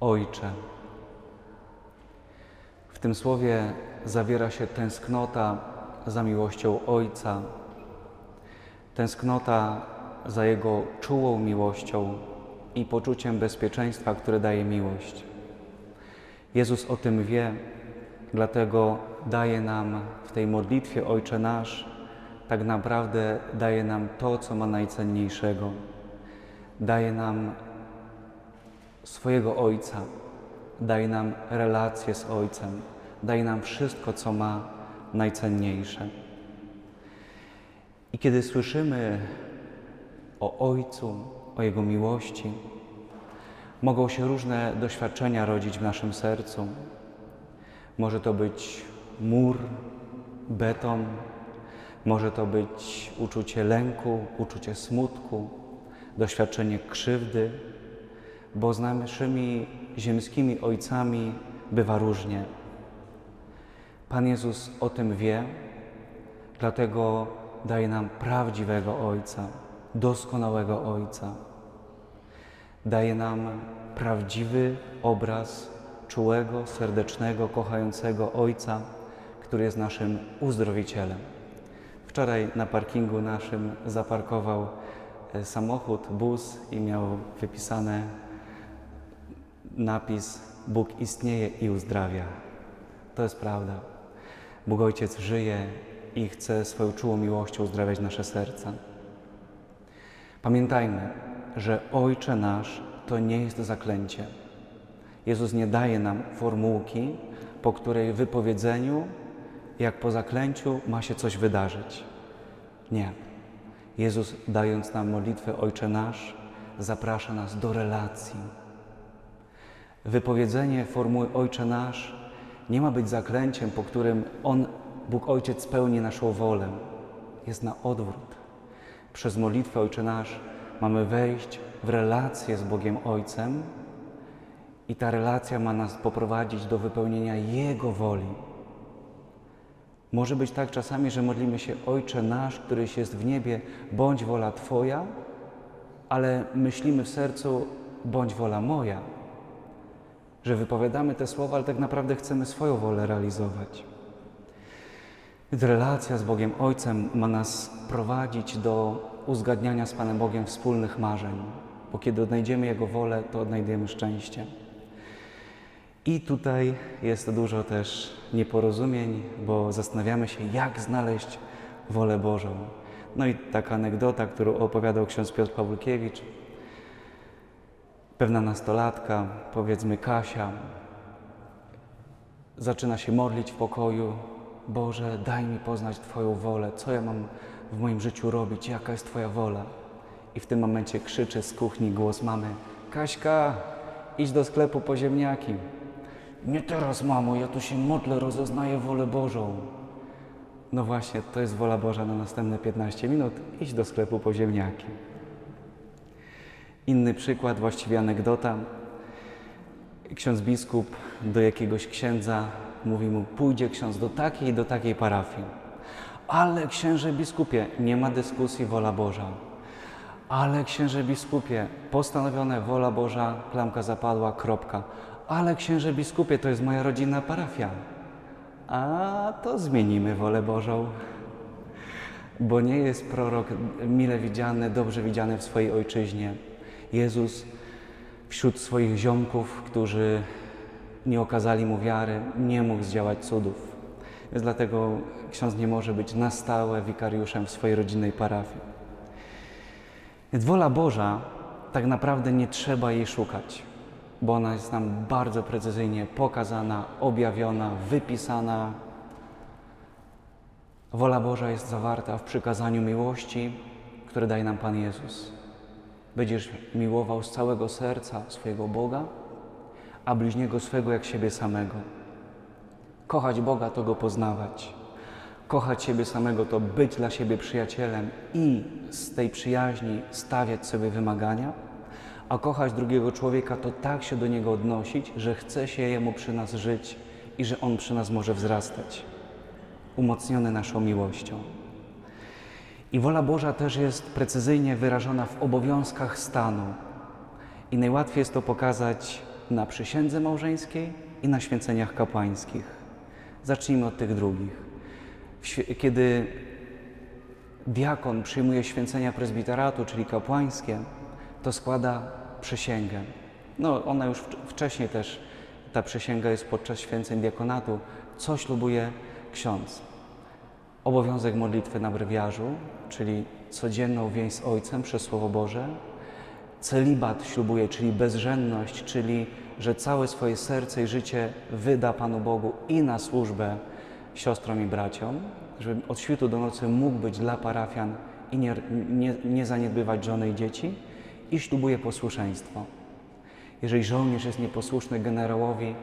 Ojcze. W tym słowie zawiera się tęsknota za miłością Ojca, tęsknota za Jego czułą miłością i poczuciem bezpieczeństwa, które daje miłość. Jezus o tym wie, dlatego daje nam w tej modlitwie Ojcze Nasz, tak naprawdę daje nam to, co ma najcenniejszego. Daje nam swojego Ojca, daje nam relacje z Ojcem, daje nam wszystko, co ma najcenniejsze. I kiedy słyszymy o Ojcu, o Jego miłości, mogą się różne doświadczenia rodzić w naszym sercu. Może to być mur, beton, może to być uczucie lęku, uczucie smutku, doświadczenie krzywdy, bo z naszymi ziemskimi ojcami bywa różnie. Pan Jezus o tym wie, dlatego daje nam prawdziwego Ojca, doskonałego Ojca. Daje nam prawdziwy obraz czułego, serdecznego, kochającego Ojca, który jest naszym uzdrowicielem. Wczoraj na parkingu naszym zaparkował e, samochód, bus i miał wypisane napis Bóg istnieje i uzdrawia. To jest prawda. Bóg Ojciec żyje i chce swoją czułą miłością uzdrawiać nasze serca. Pamiętajmy, że Ojcze nasz to nie jest zaklęcie. Jezus nie daje nam formułki, po której wypowiedzeniu, jak po zaklęciu, ma się coś wydarzyć. Nie. Jezus, dając nam modlitwę Ojcze Nasz, zaprasza nas do relacji. Wypowiedzenie formuły Ojcze Nasz nie ma być zaklęciem, po którym On, Bóg Ojciec, spełni naszą wolę. Jest na odwrót. Przez modlitwę Ojcze Nasz mamy wejść w relację z Bogiem Ojcem i ta relacja ma nas poprowadzić do wypełnienia Jego woli. Może być tak czasami, że modlimy się Ojcze nasz, któryś jest w niebie, bądź wola Twoja, ale myślimy w sercu, bądź wola moja. Że wypowiadamy te słowa, ale tak naprawdę chcemy swoją wolę realizować. Relacja z Bogiem Ojcem ma nas prowadzić do uzgadniania z Panem Bogiem wspólnych marzeń, bo kiedy odnajdziemy Jego wolę, to odnajdujemy szczęście. I tutaj jest dużo też nieporozumień, bo zastanawiamy się, jak znaleźć wolę Bożą. No i taka anegdota, którą opowiadał ksiądz Piotr Pawłkiewicz. Pewna nastolatka, powiedzmy Kasia, zaczyna się modlić w pokoju. Boże, daj mi poznać Twoją wolę, co ja mam w moim życiu robić, jaka jest Twoja wola. I w tym momencie krzyczy z kuchni głos mamy: Kaśka, idź do sklepu po ziemniaki. Nie teraz, mamo, ja tu się modlę, rozeznaję wolę Bożą. No właśnie, to jest wola Boża na następne 15 minut. Idź do sklepu po ziemniaki. Inny przykład, właściwie anegdota. Ksiądz biskup do jakiegoś księdza mówi mu, pójdzie ksiądz do takiej do takiej parafii. Ale księże biskupie, nie ma dyskusji, wola Boża. Ale księże biskupie, postanowione, wola Boża, klamka zapadła, kropka. Ale księże biskupie, to jest moja rodzinna parafia. A to zmienimy wolę Bożą. Bo nie jest prorok mile widziany, dobrze widziany w swojej ojczyźnie. Jezus wśród swoich ziomków, którzy nie okazali mu wiary, nie mógł zdziałać cudów. Więc dlatego ksiądz nie może być na stałe wikariuszem w swojej rodzinnej parafii. Więc wola Boża tak naprawdę nie trzeba jej szukać, bo ona jest nam bardzo precyzyjnie pokazana, objawiona, wypisana. Wola Boża jest zawarta w przykazaniu miłości, które daje nam Pan Jezus. Będziesz miłował z całego serca swojego Boga, a bliźniego swego jak siebie samego. Kochać Boga to Go poznawać. Kochać siebie samego to być dla siebie przyjacielem i z tej przyjaźni stawiać sobie wymagania, a kochać drugiego człowieka to tak się do niego odnosić, że chce się jemu przy nas żyć i że on przy nas może wzrastać, umocniony naszą miłością. I wola Boża też jest precyzyjnie wyrażona w obowiązkach stanu. I najłatwiej jest to pokazać na przysiędze małżeńskiej i na święceniach kapłańskich. Zacznijmy od tych drugich. Kiedy diakon przyjmuje święcenia prezbiteratu, czyli kapłańskie, to składa przysięgę. No, ona już wcz- wcześniej też, ta przysięga jest podczas święceń diakonatu, co ślubuje ksiądz. Obowiązek modlitwy na brewiarzu, czyli codzienną więź z Ojcem przez Słowo Boże. Celibat ślubuje, czyli bezrzędność, czyli że całe swoje serce i życie wyda Panu Bogu i na służbę siostrom i braciom, żeby od świtu do nocy mógł być dla parafian i nie, nie, nie zaniedbywać żony i dzieci. I ślubuje posłuszeństwo. Jeżeli żołnierz jest nieposłuszny generałowi,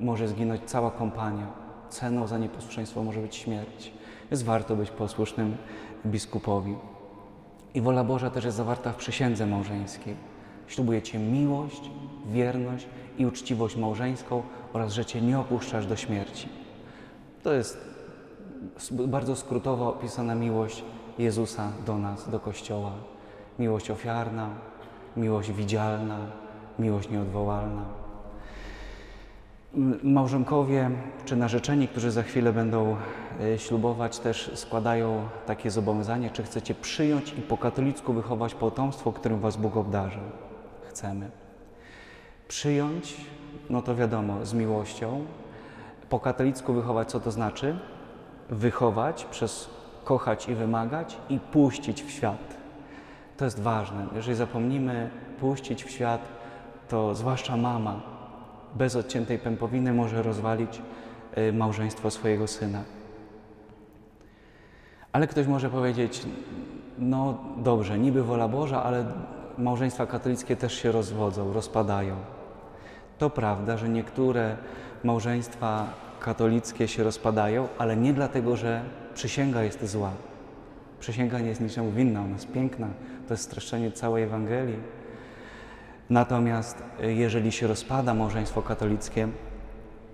może zginąć cała kompania. Ceną za nieposłuszeństwo może być śmierć. Więc warto być posłusznym biskupowi. I wola Boża też jest zawarta w przysiędze małżeńskiej. Ślubuje Cię miłość, wierność i uczciwość małżeńską oraz, że Cię nie opuszczasz do śmierci. To jest bardzo skrótowo opisana miłość Jezusa do nas, do Kościoła. Miłość ofiarna, miłość widzialna, miłość nieodwołalna. Małżonkowie czy narzeczeni, którzy za chwilę będą e, ślubować, też składają takie zobowiązanie, czy chcecie przyjąć i po katolicku wychować potomstwo, którym Was Bóg obdarzył. Chcemy. Przyjąć, no to wiadomo, z miłością. Po katolicku wychować, co to znaczy? Wychować przez kochać i wymagać i puścić w świat. To jest ważne. Jeżeli zapomnimy puścić w świat, to zwłaszcza mama bez odciętej pępowiny może rozwalić y, małżeństwo swojego syna. Ale ktoś może powiedzieć, no dobrze, niby wola Boża, ale małżeństwa katolickie też się rozwodzą, rozpadają. To prawda, że niektóre małżeństwa katolickie się rozpadają, ale nie dlatego, że przysięga jest zła. Przysięga nie jest niczemu winna, ona jest piękna, to jest streszczenie całej Ewangelii. Natomiast y, jeżeli się rozpada małżeństwo katolickie,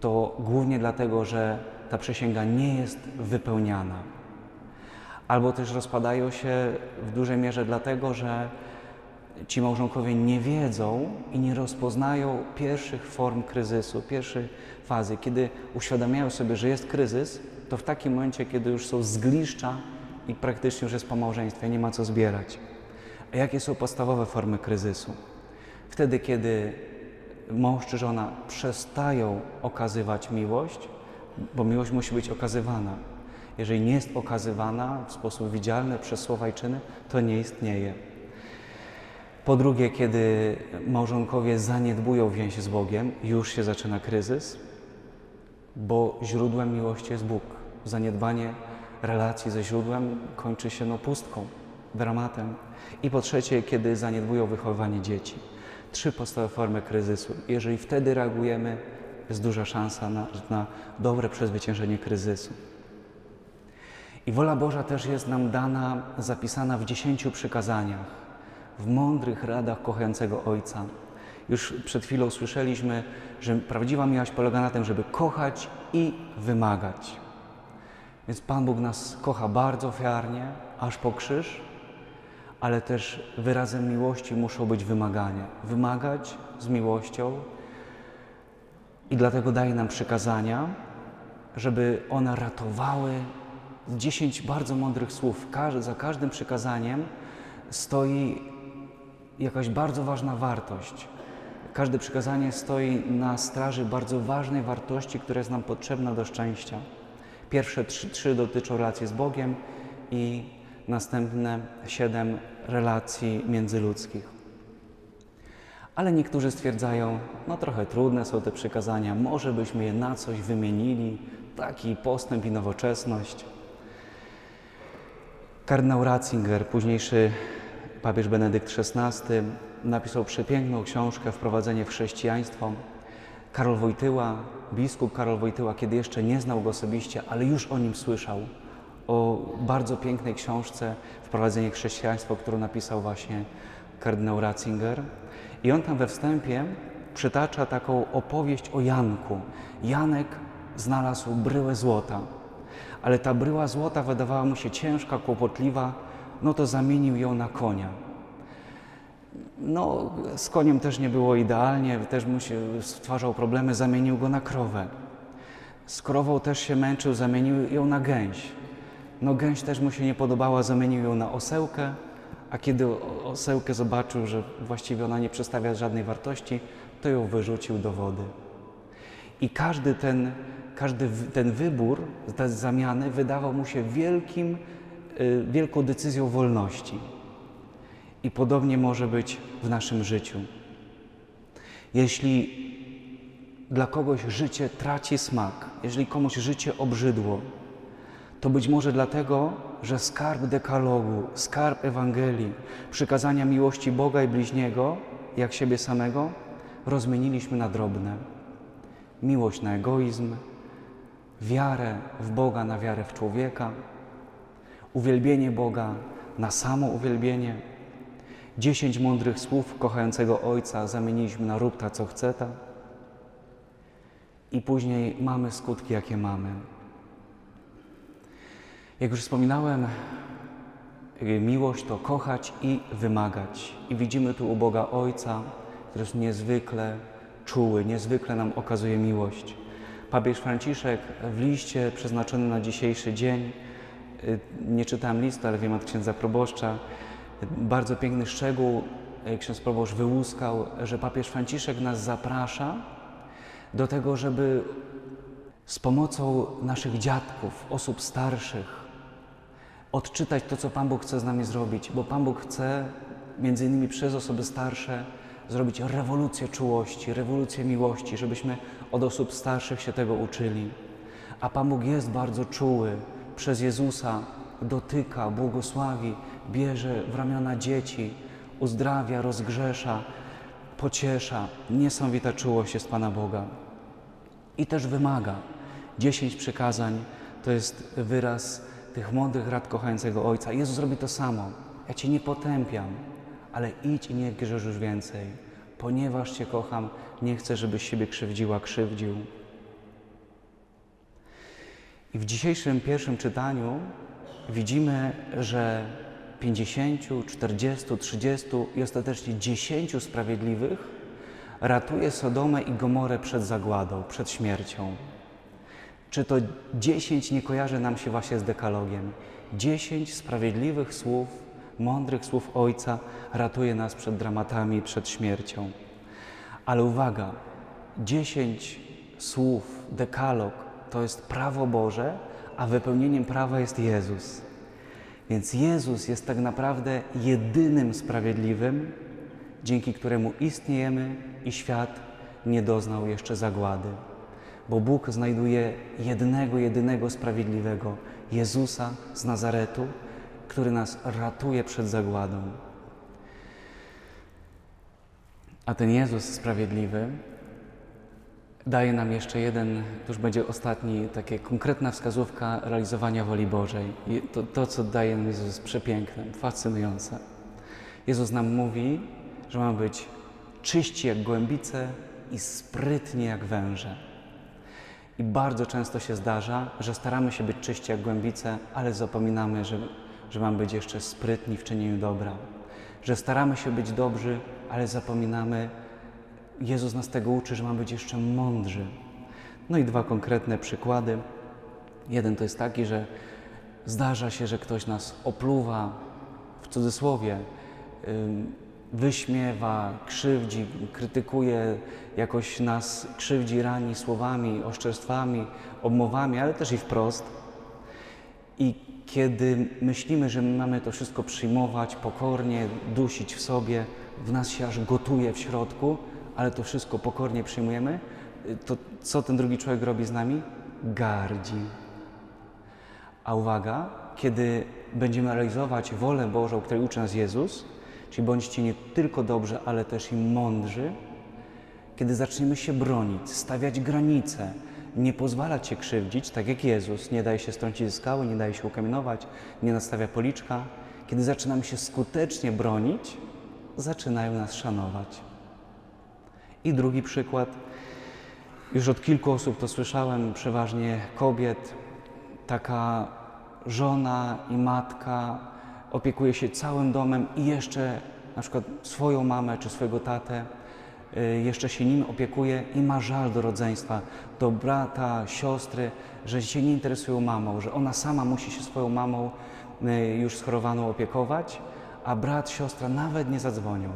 to głównie dlatego, że ta przysięga nie jest wypełniana. Albo też rozpadają się w dużej mierze dlatego, że ci małżonkowie nie wiedzą i nie rozpoznają pierwszych form kryzysu, pierwszej fazy. Kiedy uświadamiają sobie, że jest kryzys, to w takim momencie, kiedy już są zgliszcza i praktycznie już jest po małżeństwie, nie ma co zbierać. A jakie są podstawowe formy kryzysu? Wtedy, kiedy mąż czy żona przestają okazywać miłość, bo miłość musi być okazywana. Jeżeli nie jest okazywana w sposób widzialny przez słowa i czyny, to nie istnieje. Po drugie, kiedy małżonkowie zaniedbują więź z Bogiem, już się zaczyna kryzys, bo źródłem miłości jest Bóg. Zaniedbanie relacji ze źródłem kończy się no pustką, dramatem. I po trzecie, kiedy zaniedbują wychowywanie dzieci. Trzy podstawowe formy kryzysu. Jeżeli wtedy reagujemy, jest duża szansa na, na dobre przezwyciężenie kryzysu. I wola Boża też jest nam dana, zapisana w dziesięciu przykazaniach, w mądrych radach kochającego Ojca. Już przed chwilą słyszeliśmy, że prawdziwa miłość polega na tym, żeby kochać i wymagać. Więc Pan Bóg nas kocha bardzo ofiarnie, aż po krzyż, ale też wyrazem miłości muszą być wymagania. Wymagać z miłością i dlatego daje nam przykazania, żeby one ratowały dziesięć bardzo mądrych słów. Za każdym przykazaniem stoi jakaś bardzo ważna wartość. Każde przykazanie stoi na straży bardzo ważnej wartości, która jest nam potrzebna do szczęścia. Pierwsze trzy, trzy dotyczą relacji z Bogiem i następne siedem relacji międzyludzkich. Ale niektórzy stwierdzają, no trochę trudne są te przykazania, może byśmy je na coś wymienili, taki postęp i nowoczesność. Kardynał Ratzinger, późniejszy papież Benedykt XVI, napisał przepiękną książkę Wprowadzenie w chrześcijaństwo. Karol Wojtyła, biskup Karol Wojtyła, kiedy jeszcze nie znał go osobiście, ale już o nim słyszał, o bardzo pięknej książce Wprowadzenie w chrześcijaństwo, którą napisał właśnie kardynał Ratzinger. I on tam we wstępie przytacza taką opowieść o Janku. Janek znalazł bryłę złota, ale ta bryła złota wydawała mu się ciężka, kłopotliwa, no to zamienił ją na konia. No, z koniem też nie było idealnie, też mu się stwarzał problemy, zamienił go na krowę. Z krową też się męczył, zamienił ją na gęś. No gęś też mu się nie podobała, zamienił ją na osełkę, a kiedy osełkę zobaczył, że właściwie ona nie przedstawia żadnej wartości, to ją wyrzucił do wody. I każdy ten, każdy ten wybór, te zamiany wydawał mu się wielkim, y, wielką decyzją wolności. I podobnie może być w naszym życiu. Jeśli dla kogoś życie traci smak, jeżeli komuś życie obrzydło, to być może dlatego, że skarb dekalogu, skarb Ewangelii, przykazania miłości Boga i bliźniego, jak siebie samego, rozmieniliśmy na drobne. Miłość na egoizm, wiarę w Boga na wiarę w człowieka, uwielbienie Boga na samo uwielbienie. Dziesięć mądrych słów kochającego Ojca zamieniliśmy na rób ta, co chce ta. I później mamy skutki, jakie mamy. Jak już wspominałem, y, miłość to kochać i wymagać. I widzimy tu u Boga Ojca, który jest niezwykle czuły, niezwykle nam okazuje miłość. Papież Franciszek w liście przeznaczonym na dzisiejszy dzień, y, nie czytałem listu, ale wiem od księdza proboszcza, bardzo piękny szczegół y, ksiądz proboszcz wyłuskał, że papież Franciszek nas zaprasza do tego, żeby z pomocą naszych dziadków, osób starszych, odczytać to, co Pan Bóg chce z nami zrobić, bo Pan Bóg chce między innymi przez osoby starsze zrobić rewolucję czułości, rewolucję miłości, żebyśmy od osób starszych się tego uczyli. A Pan Bóg jest bardzo czuły, przez Jezusa dotyka, błogosławi, bierze w ramiona dzieci, uzdrawia, rozgrzesza, pociesza. Niesamowita czułość jest Pana Boga i też wymaga. Dziesięć przykazań to jest wyraz tych mądrych rad kochającego Ojca. Jezus robi to samo. Ja Cię nie potępiam, ale idź i nie grzesz już więcej. Ponieważ Cię kocham, nie chcę, żebyś siebie krzywdziła, krzywdził. I w dzisiejszym pierwszym czytaniu widzimy, że 50, 40, 30 i ostatecznie 10 sprawiedliwych ratuje Sodomę i Gomorę przed zagładą, przed śmiercią. Czy to 10 nie kojarzy nam się właśnie z dekalogiem? 10 sprawiedliwych słów, mądrych słów Ojca ratuje nas przed dramatami, przed śmiercią. Ale uwaga, 10 słów, dekalog to jest prawo Boże, a wypełnieniem prawa jest Jezus. Więc Jezus jest tak naprawdę jedynym sprawiedliwym, dzięki któremu istniejemy i świat nie doznał jeszcze zagłady. Bo Bóg znajduje jednego, jedynego sprawiedliwego, Jezusa z Nazaretu, który nas ratuje przed zagładą. A ten Jezus sprawiedliwy daje nam jeszcze jeden, to już będzie ostatni, takie konkretna wskazówka realizowania woli Bożej. I to, to co daje nam Jezus, jest przepiękne, fascynujące. Jezus nam mówi, że mamy być czyści jak głębice i sprytni jak węże. I bardzo często się zdarza, że staramy się być czyści jak głębice, ale zapominamy, że, że mamy być jeszcze sprytni w czynieniu dobra. Że staramy się być dobrzy, ale zapominamy, Jezus nas tego uczy, że mamy być jeszcze mądrzy. No i dwa konkretne przykłady. Jeden to jest taki, że zdarza się, że ktoś nas opluwa, w cudzysłowie, wyśmiewa, krzywdzi, krytykuje, jakoś nas krzywdzi, rani słowami, oszczerstwami, obmowami, ale też i wprost. I kiedy myślimy, że my mamy to wszystko przyjmować pokornie, dusić w sobie, w nas się aż gotuje w środku, ale to wszystko pokornie przyjmujemy, to co ten drugi człowiek robi z nami? Gardzi. A uwaga, kiedy będziemy realizować wolę Bożą, której uczy nas Jezus, czyli bądźcie nie tylko dobrzy, ale też i mądrzy, kiedy zaczniemy się bronić, stawiać granice, nie pozwalać się krzywdzić, tak jak Jezus, nie daje się strącić ze skały, nie daje się ukamienować, nie nastawia policzka, kiedy zaczynamy się skutecznie bronić, zaczynają nas szanować. I drugi przykład, już od kilku osób to słyszałem, przeważnie kobiet, taka żona i matka opiekuje się całym domem i jeszcze na przykład swoją mamę czy swojego tatę, y, jeszcze się nim opiekuje i ma żal do rodzeństwa, do brata, siostry, że się nie interesują mamą, że ona sama musi się swoją mamą y, już schorowaną opiekować, a brat, siostra nawet nie zadzwonią.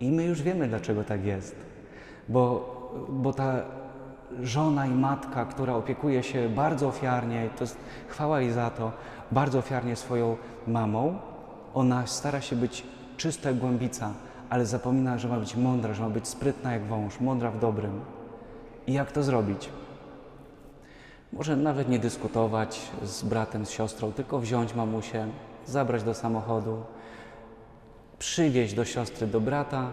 I my już wiemy, dlaczego tak jest. Bo, bo ta żona i matka, która opiekuje się bardzo ofiarnie, to jest chwała jej za to, bardzo ofiarnie swoją mamą, ona stara się być czysta jak głębica, ale zapomina, że ma być mądra, że ma być sprytna jak wąż, mądra w dobrym. I jak to zrobić? Może nawet nie dyskutować z bratem, z siostrą, tylko wziąć mamusię, zabrać do samochodu, przywieźć do siostry, do brata,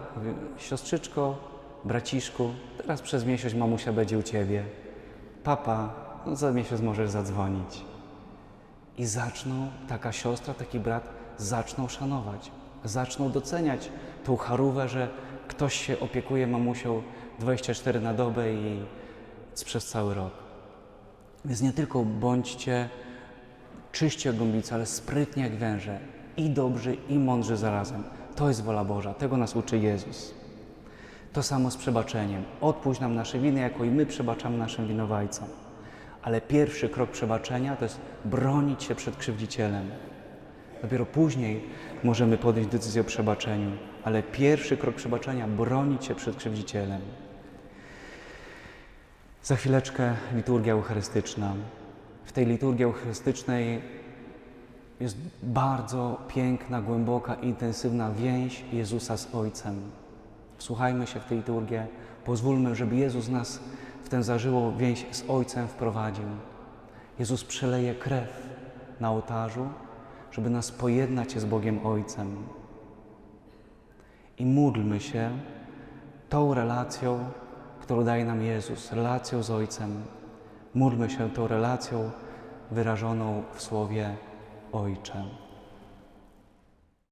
siostrzyczko, braciszku, teraz przez miesiąc mamusia będzie u ciebie. Papa, no za miesiąc możesz zadzwonić. I zaczną, taka siostra, taki brat, zaczną szanować, zaczną doceniać tą charówę, że ktoś się opiekuje mamusią 24 na dobę i przez cały rok. Więc nie tylko bądźcie czyście jak gąbice, ale sprytnie jak węże. I dobrzy, i mądrzy zarazem. To jest wola Boża. Tego nas uczy Jezus. To samo z przebaczeniem. Odpuść nam nasze winy, jako i my przebaczamy naszym winowajcom. Ale pierwszy krok przebaczenia to jest bronić się przed krzywdzicielem. Dopiero później możemy podjąć decyzję o przebaczeniu. Ale pierwszy krok przebaczenia bronić się przed krzywdzicielem. Za chwileczkę liturgia eucharystyczna. W tej liturgii eucharystycznej jest bardzo piękna, głęboka, intensywna więź Jezusa z Ojcem. Wsłuchajmy się w tę liturgię, pozwólmy, żeby Jezus nas w tę zażyłą więź z Ojcem wprowadził. Jezus przeleje krew na ołtarzu, żeby nas pojednać z Bogiem Ojcem. I módlmy się tą relacją, którą daje nam Jezus, relacją z Ojcem. Módlmy się tą relacją wyrażoną w słowie Ojcze.